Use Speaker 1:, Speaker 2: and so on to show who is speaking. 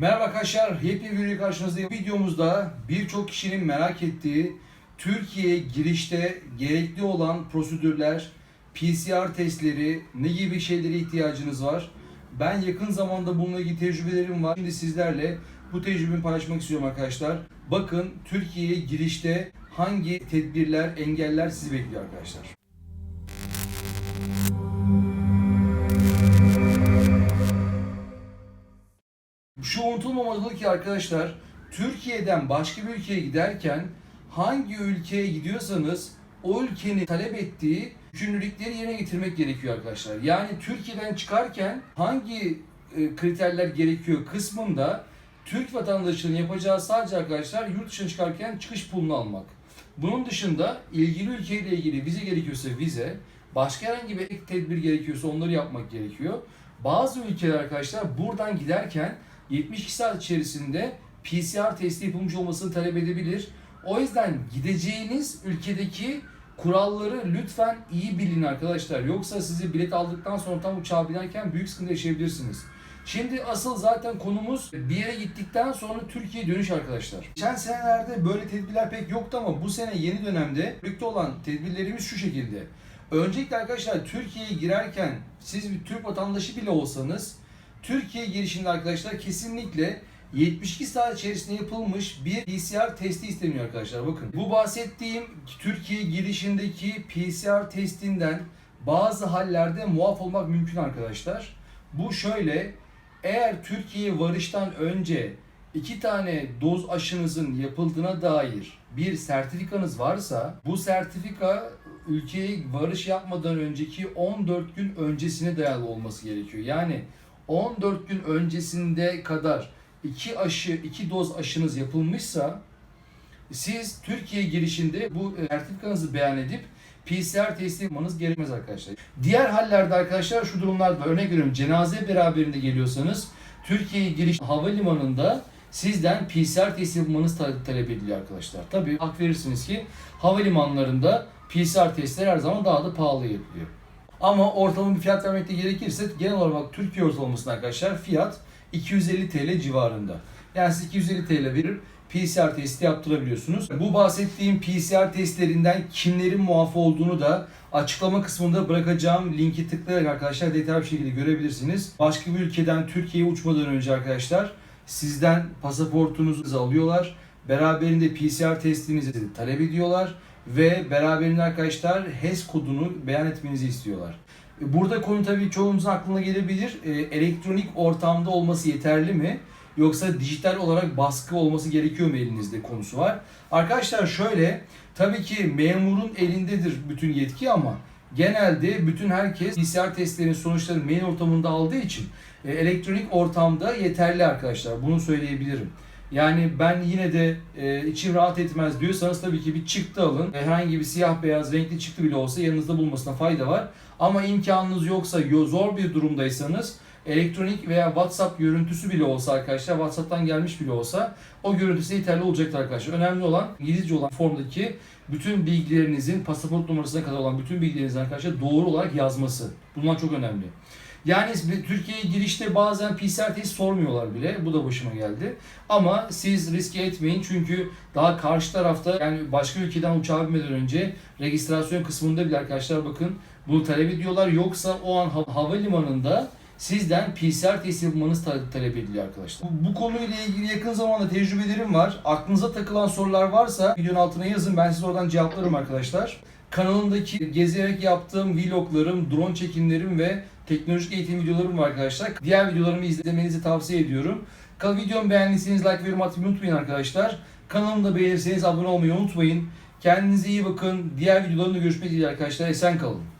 Speaker 1: Merhaba arkadaşlar, yepyeni bir video karşınızdayım. Videomuzda birçok kişinin merak ettiği Türkiye'ye girişte gerekli olan prosedürler, PCR testleri, ne gibi şeylere ihtiyacınız var? Ben yakın zamanda bununla ilgili tecrübelerim var. Şimdi sizlerle bu tecrübemi paylaşmak istiyorum arkadaşlar. Bakın Türkiye'ye girişte hangi tedbirler, engeller sizi bekliyor arkadaşlar. Şu unutulmamalı ki arkadaşlar, Türkiye'den başka bir ülkeye giderken hangi ülkeye gidiyorsanız o ülkenin talep ettiği yükümlülükleri yerine getirmek gerekiyor arkadaşlar. Yani Türkiye'den çıkarken hangi e, kriterler gerekiyor kısmında Türk vatandaşının yapacağı sadece arkadaşlar yurt dışına çıkarken çıkış pulunu almak. Bunun dışında ilgili ülkeyle ilgili vize gerekiyorsa vize, başka herhangi bir ek tedbir gerekiyorsa onları yapmak gerekiyor. Bazı ülkeler arkadaşlar buradan giderken 72 saat içerisinde PCR testi yapılmış olmasını talep edebilir. O yüzden gideceğiniz ülkedeki kuralları lütfen iyi bilin arkadaşlar. Yoksa sizi bilet aldıktan sonra tam uçağa binerken büyük sıkıntı yaşayabilirsiniz. Şimdi asıl zaten konumuz bir yere gittikten sonra Türkiye'ye dönüş arkadaşlar. Geçen senelerde böyle tedbirler pek yoktu ama bu sene yeni dönemde birlikte olan tedbirlerimiz şu şekilde. Öncelikle arkadaşlar Türkiye'ye girerken siz bir Türk vatandaşı bile olsanız Türkiye girişinde arkadaşlar kesinlikle 72 saat içerisinde yapılmış bir PCR testi isteniyor arkadaşlar. Bakın bu bahsettiğim Türkiye girişindeki PCR testinden bazı hallerde muaf olmak mümkün arkadaşlar. Bu şöyle eğer Türkiye'ye varıştan önce iki tane doz aşınızın yapıldığına dair bir sertifikanız varsa bu sertifika ülkeye varış yapmadan önceki 14 gün öncesine dayalı olması gerekiyor. Yani 14 gün öncesinde kadar iki aşı, iki doz aşınız yapılmışsa siz Türkiye girişinde bu e, sertifikanızı beyan edip PCR testi yapmanız gerekmez arkadaşlar. Diğer hallerde arkadaşlar şu durumlarda örnek veriyorum cenaze beraberinde geliyorsanız Türkiye'ye giriş havalimanında sizden PCR testi yapmanız ta- talep ediliyor arkadaşlar. Tabii hak verirsiniz ki havalimanlarında PCR testleri her zaman daha da pahalı yapılıyor. Ama ortalama bir fiyat vermek de gerekirse genel olarak Türkiye ortalamasında arkadaşlar fiyat 250 TL civarında. Yani siz 250 TL verir PCR testi yaptırabiliyorsunuz. Bu bahsettiğim PCR testlerinden kimlerin muaf olduğunu da açıklama kısmında bırakacağım linki tıklayarak arkadaşlar detaylı bir şekilde görebilirsiniz. Başka bir ülkeden Türkiye'ye uçmadan önce arkadaşlar sizden pasaportunuzu alıyorlar. Beraberinde PCR testinizi talep ediyorlar ve beraberinde arkadaşlar HES kodunu beyan etmenizi istiyorlar. Burada konu tabii çoğunuzun aklına gelebilir. E, elektronik ortamda olması yeterli mi? Yoksa dijital olarak baskı olması gerekiyor mu elinizde konusu var. Arkadaşlar şöyle, tabii ki memurun elindedir bütün yetki ama genelde bütün herkes PCR testlerinin sonuçlarını mail ortamında aldığı için e, elektronik ortamda yeterli arkadaşlar. Bunu söyleyebilirim. Yani ben yine de e, içim rahat etmez diyorsanız tabii ki bir çıktı alın. Herhangi bir siyah beyaz renkli çıktı bile olsa yanınızda bulmasına fayda var. Ama imkanınız yoksa, yo- zor bir durumdaysanız elektronik veya WhatsApp görüntüsü bile olsa arkadaşlar, WhatsApp'tan gelmiş bile olsa o görüntüsü yeterli olacaktır arkadaşlar. Önemli olan İngilizce olan formdaki bütün bilgilerinizin, pasaport numarasına kadar olan bütün bilgilerinizin arkadaşlar doğru olarak yazması. Bunlar çok önemli. Yani Türkiye'ye girişte bazen PCR test sormuyorlar bile. Bu da başıma geldi. Ama siz riske etmeyin çünkü daha karşı tarafta yani başka ülkeden uçağa binmeden önce registrasyon kısmında bile arkadaşlar bakın bunu talep ediyorlar. Yoksa o an ha- havalimanında sizden PCR testi yapmanız ta- talep ediliyor arkadaşlar. Bu, bu konuyla ilgili yakın zamanda tecrübelerim var. Aklınıza takılan sorular varsa videonun altına yazın. Ben size oradan cevaplarım arkadaşlar. Kanalımdaki gezerek yaptığım vloglarım, drone çekimlerim ve teknolojik eğitim videolarım var arkadaşlar. Diğer videolarımı izlemenizi tavsiye ediyorum. Kanal videomu beğendiyseniz like ve yorum atmayı unutmayın arkadaşlar. Kanalımı da beğenirseniz abone olmayı unutmayın. Kendinize iyi bakın. Diğer videolarımda görüşmek dileğiyle arkadaşlar. Esen kalın.